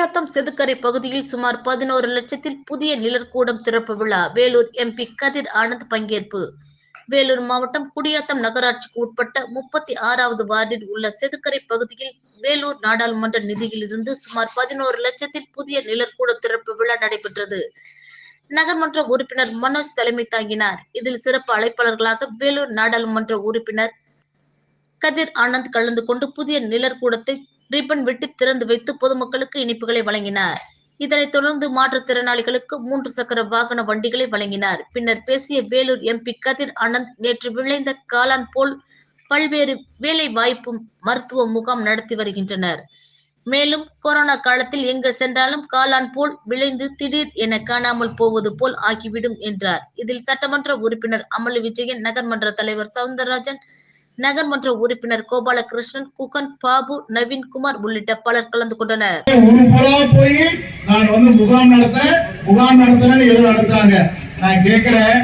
குடியாத்தம் செதுக்கரை பகுதியில் சுமார் பதினோரு லட்சத்தில் புதிய நிழற்கூடம் திறப்பு விழா. வேலூர் எம்பி கதிர் ஆனந்த் பங்கேற்பு. வேலூர் மாவட்டம் குடியாத்தம் நகராட்சிக்கு உட்பட்ட முப்பத்தி ஆறாவது வார்டில் உள்ள செதுக்கரை பகுதியில் வேலூர் நாடாளுமன்ற நிதியிலிருந்து சுமார் பதினோரு லட்சத்தில் புதிய நிழற்கூட திறப்பு விழா நடைபெற்றது. நகர்மன்ற உறுப்பினர் மனோஜ் தலைமை தாங்கினார். இதில் சிறப்பு அழைப்பாளர்களாக வேலூர் நாடாளுமன்ற உறுப்பினர் கதிர் ஆனந்த் கலந்து கொண்டு புதிய நிழற்கூடத்தை ரிப்பன் வெட்டி திறந்து வைத்து பொதுமக்களுக்கு இனிப்புகளை வழங்கினார். இதனைத் தொடர்ந்து மாற்றுத்திறனாளிகளுக்கு மூன்று சக்கர வாகன வண்டிகளை வழங்கினார். பின்னர் பேசிய வேலூர் எம்பி கதிர் ஆனந்த் நேற்று விளைந்த காளான் போல் பல்வேறு வேலை வாய்ப்பு மருத்துவ முகாம் நடத்தி வருகின்றனர். மேலும் கொரோனா காலத்தில் எங்கு சென்றாலும் காளான் போல் விளைந்து திடீர் என காணாமல் போவது போல் ஆகிவிடும் என்றார். இதில் சட்டமன்ற உறுப்பினர் அமல் விஜயன் நகர்மன்ற தலைவர் சவுந்தரராஜன் நகர்மன்ற உறுப்பினர் கோபாலகிருஷ்ணன் குகன் பாபு நவீன்குமார் உள்ளிட்ட பலர் கலந்து கொண்டனர். ஒரு போய் நான் வந்து முகாம் நடத்துறேன். முகாம் நடத்துறேன்னு எது நடத்துறாங்க. நான் கேட்கிறேன்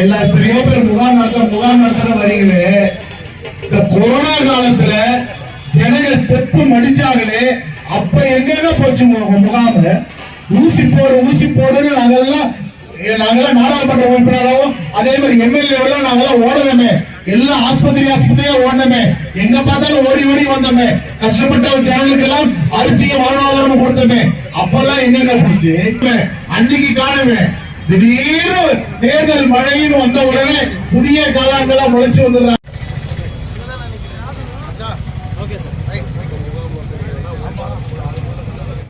எல்லா பெரிய பேர் முகாம் நடத்த முகாம் நடத்துற வரீங்களே இந்த கொரோனா காலத்துல ஜனங்க செப்பு மடிச்சாங்களே அப்ப எங்க போச்சு முகாம்? ஊசி போடு ஊசி போடுன்னு ஏ, நாங்கெல்லாம் நாடாளுமன்ற உறுப்பினராகவும் அதே மாதிரி எம்எல்ஏவெல்லாம் நாங்களாம் நாங்கெல்லாம் ஓடணுமே. எல்லா ஆஸ்பத்திரி ஆஸ்பத்திரியா ஓடணுமே. எங்க பார்த்தாலும் ஓடி ஓடி வந்தோமே. கஷ்டப்பட்ட ஜனங்களுக்கு எல்லாம் அரிசியும் வாழ்வாதாரமும் கொடுத்தோமே. அப்பெல்லாம் எங்க போச்சு? அன்னைக்கு காணுமே. திடீர்னு தேர்தல் மழைன்னு வந்த உடனே புதிய காலாங்களா முளைச்சு வந்துடுறாங்க. Okay sir.